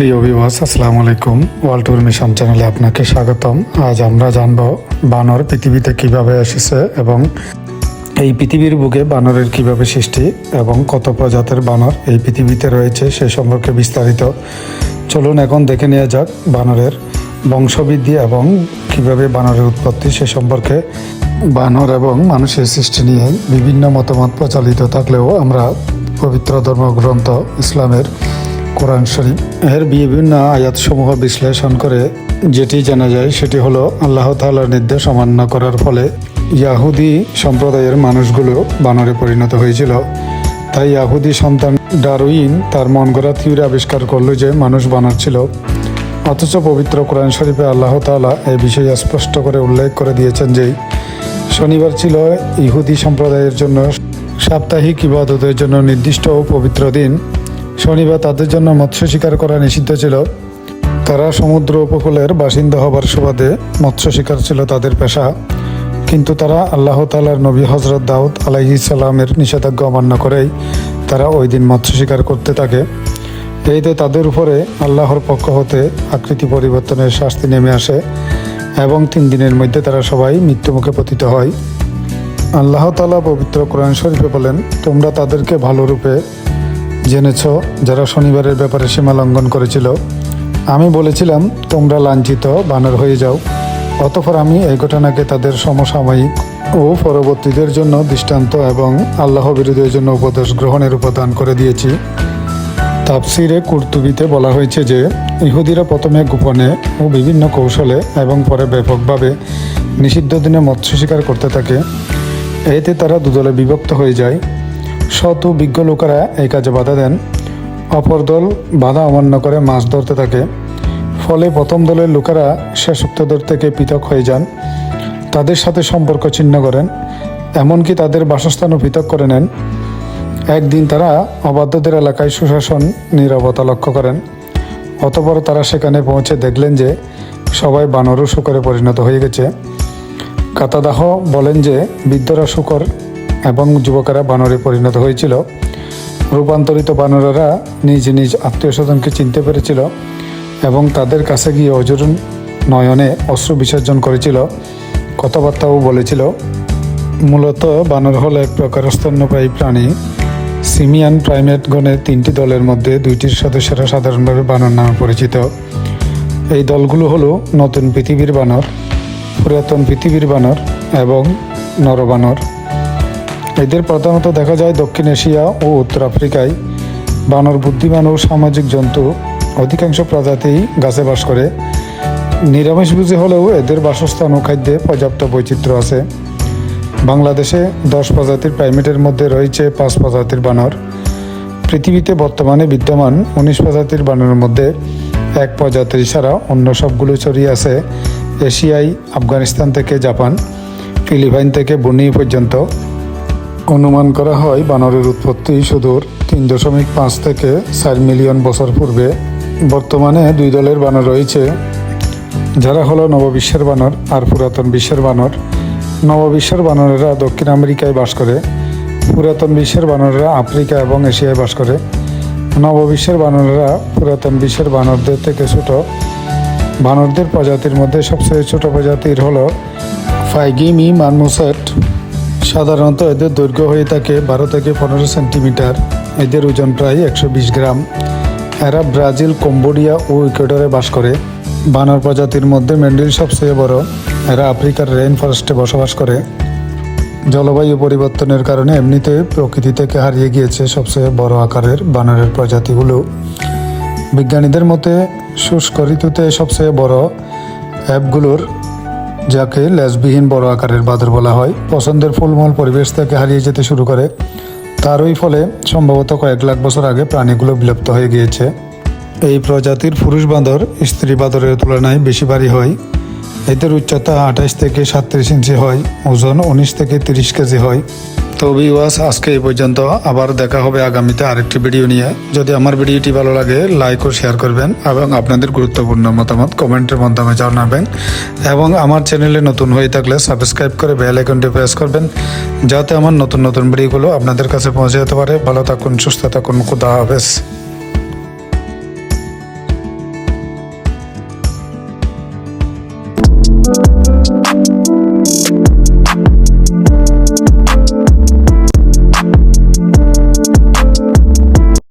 প্রিয় বিবাস আসসালামু আলাইকুম। ওয়ার্ল্ড ওয়াল্টুর মিশন চ্যানেলে আপনাকে স্বাগতম। আজ আমরা জানব বানর পৃথিবীতে কীভাবে এসেছে এবং এই পৃথিবীর বুকে বানরের কীভাবে সৃষ্টি এবং কত প্রজাতির বানর এই পৃথিবীতে রয়েছে সে সম্পর্কে বিস্তারিত। চলুন এখন দেখে নেওয়া যাক বানরের বংশবৃদ্ধি এবং কীভাবে বানরের উৎপত্তি সে সম্পর্কে। বানর এবং মানুষের সৃষ্টি নিয়ে বিভিন্ন মতামত প্রচলিত থাকলেও আমরা পবিত্র ধর্মগ্রন্থ ইসলামের কোরআন শরীফ। এর বিভিন্ন আয়াতসমূহ বিশ্লেষণ করে যেটি জানা যায় সেটি হলো আল্লাহ তাআলার নির্দেশ অমান্য করার ফলে ইয়াহুদি সম্প্রদায়ের মানুষগুলো বানরে পরিণত হয়েছিল। তাই ইয়াহুদি সন্তান ডারউইন তার মন গড়া থিওরি আবিষ্কার করল যে মানুষ বানর ছিল। অথচ পবিত্র কোরআন শরীফে আল্লাহ তাআলা এই বিষয়ে স্পষ্ট করে উল্লেখ করে দিয়েছেন যে শনিবার ছিল ইহুদি সম্প্রদায়ের জন্য সাপ্তাহিক ইবাদতের জন্য নির্দিষ্ট ও পবিত্র দিন। শনিবার তাদের জন্য মৎস্য শিকার করা নিষিদ্ধ ছিল। তারা সমুদ্র উপকূলের বাসিন্দা হবার সুবাদে মৎস্য শিকার ছিল তাদের পেশা। কিন্তু তারা আল্লাহ তালার নবী হজরত দাউদ আলাইহি সাল্লামের নিষেধাজ্ঞা অমান্য করেই তারা ওই দিন মৎস্য শিকার করতে থাকে। এইতে তাদের উপরে আল্লাহর পক্ষ হতে আকৃতি পরিবর্তনের শাস্তি নেমে আসে এবং তিন দিনের মধ্যে তারা সবাই মৃত্যুমুখে পতিত হয়। আল্লাহ তালা পবিত্র কোরআন শরীফে বলেন, তোমরা তাদেরকে ভালো রূপে জেনেছ যারা শনিবারের ব্যাপারে সীমা লঙ্ঘন করেছিল। আমি বলেছিলাম, তোমরা লাঞ্ছিত, বানর হয়ে যাও। অতঃপর আমি এই ঘটনাকে তাদের সমসাময়িক ও পরবর্তীদের জন্য দৃষ্টান্ত এবং আল্লাহ বিরোধীদের জন্য উপদেশ গ্রহণের উপাদান করে দিয়েছি। তাফসিরে কুর্তুবিতে বলা হয়েছে যে, ইহুদিরা প্রথমে গোপনে ও বিভিন্ন কৌশলে এবং পরে ব্যাপকভাবে নিষিদ্ধ দিনে মৎস্য শিকার করতে থাকে। এতে তারা দুদলে বিভক্ত হয়ে যায়। শত বিজ্ঞ লোকেরা এই কাজে বাধা দেন। অপর দল বাধা অমান্য করে মাছ ধরতে থাকে। ফলে প্রথম দলের লোকেরা শেষোক্ত দল থেকে পৃথক হয়ে যান। তাদের সাথে সম্পর্ক ছিন্ন করেন। এমনকি তাদের বাসস্থানও পৃথক করে নেন। একদিন তারা অবাধ্যদের এলাকায় সুশাসন নীরবতা লক্ষ্য করেন। অতপর তারা সেখানে পৌঁছে দেখলেন যে সবাই বানরও শুকরে পরিণত হয়ে গেছে। কাতাদাহ বলেন যে বৃদ্ধরা শুকর এবং যুবকেরা বানরে পরিণত হয়েছিল। রূপান্তরিত বানরেরা নিজ নিজ আত্মীয় স্বজনকে চিনতে পেরেছিল এবং তাদের কাছে গিয়ে অজরুন নয়নে অশ্রু বিসর্জন করেছিল। কথাবার্তাও বলেছিল। মূলত বানর হল এক প্রকার স্তন্যপ্রায়ী প্রাণী। সিমিয়ান প্রাইমেট গণের তিনটি দলের মধ্যে দুইটির সদস্যরা সাধারণভাবে বানর নামে পরিচিত। এই দলগুলো হলো নতুন পৃথিবীর বানর, পুরাতন পৃথিবীর বানর এবং নরবানর। এদের প্রধানত দেখা যায় দক্ষিণ এশিয়া ও উত্তর আফ্রিকায়। বানর বুদ্ধিমান ও সামাজিক জন্তু, অধিকাংশ প্রজাতিই গাছে বাস করে। নিরামিষভোজী হলেও এদের বাসস্থান ও খাদ্যে পর্যাপ্ত বৈচিত্র্য আছে। বাংলাদেশে দশ প্রজাতির প্রাইমেটের মধ্যে রয়েছে পাঁচ প্রজাতির বানর। পৃথিবীতে বর্তমানে বিদ্যমান উনিশ প্রজাতির বানরের মধ্যে এক প্রজাতির ছাড়া অন্য সবগুলো ছড়িয়ে আছে এশিয়ায়, আফগানিস্তান থেকে জাপান, ফিলিপাইন থেকে বনি পর্যন্ত। অনুমান করা হয়, বানরের উৎপত্তি সুদূর তিন দশমিক পাঁচ থেকে চার মিলিয়ন বছর পূর্বে। বর্তমানে দুই দলের বানর রয়েছে। যারা হলো নববিশ্বের বানর আর পুরাতন বিশ্বের বানর। নববিশ্বের বানরেরা দক্ষিণ আমেরিকায় বাস করে। পুরাতন বিশ্বের বানরেরা আফ্রিকা এবং এশিয়ায় বাস করে। নববিশ্বের বানরেরা পুরাতন বিশ্বের বানরদের থেকে ছোট। বানরদের প্রজাতির মধ্যে সবচেয়ে ছোট প্রজাতির হলো ফাইগিমি মানমুসেট সাধারণত এদের দৈর্ঘ্য হয়ে থাকে বারো থেকে পনেরো সেন্টিমিটার। এদের ওজন প্রায় একশো বিশ গ্রাম। এরা ব্রাজিল, কম্বোডিয়া ও ইকুয়েডরে বাস করে। বানর প্রজাতির মধ্যে মেন্ডিল সবচেয়ে বড়। এরা আফ্রিকার রেইন ফরেস্টে বসবাস করে। জলবায়ু পরিবর্তনের কারণে এমনিতে প্রকৃতি থেকে হারিয়ে গিয়েছে সবচেয়ে বড় আকারের বানরের প্রজাতিগুলো। বিজ্ঞানীদের মতে, শুষ্ক ঋতুতে সবচেয়ে বড় অ্যাপগুলোর যাকে লেসবিহীন বড় আকারের বাদর বলা হয়, পছন্দের ফুলমল পরিবেশ থেকে হারিয়ে যেতে শুরু করে। তারই ফলে সম্ভবত কয়েক লাখ বছর আগে প্রাণীগুলো বিলুপ্ত হয়ে গিয়েছে। এই প্রজাতির পুরুষ বাঁদর, স্ত্রী বাঁদরের তুলনায় বেশি ভারী হয়। এদের উচ্চতা আঠাশ থেকে সাতত্রিশ ইঞ্চি হয়, ওজন উনিশ থেকে তিরিশ কেজি হয়। তো ভিউয়ার্স আজকে এই পর্যন্ত। আবার দেখা হবে আগামীতে আরেকটি ভিডিও নিয়ে। যদি আমার ভিডিওটি ভালো লাগে লাইক ও শেয়ার করবেন এবং আপনাদের গুরুত্বপূর্ণ মতামত কমেন্টের মাধ্যমে জানাবেন। এবং আমার চ্যানেলে নতুন হয়ে থাকলে সাবস্ক্রাইব করে বেল আইকনটি প্রেস করবেন, যাতে আমার নতুন নতুন ভিডিওগুলো আপনাদের কাছে পৌঁছে যেতে পারে। ভালো থাকুন, সুস্থ থাকুন, খুদা হাফেজ।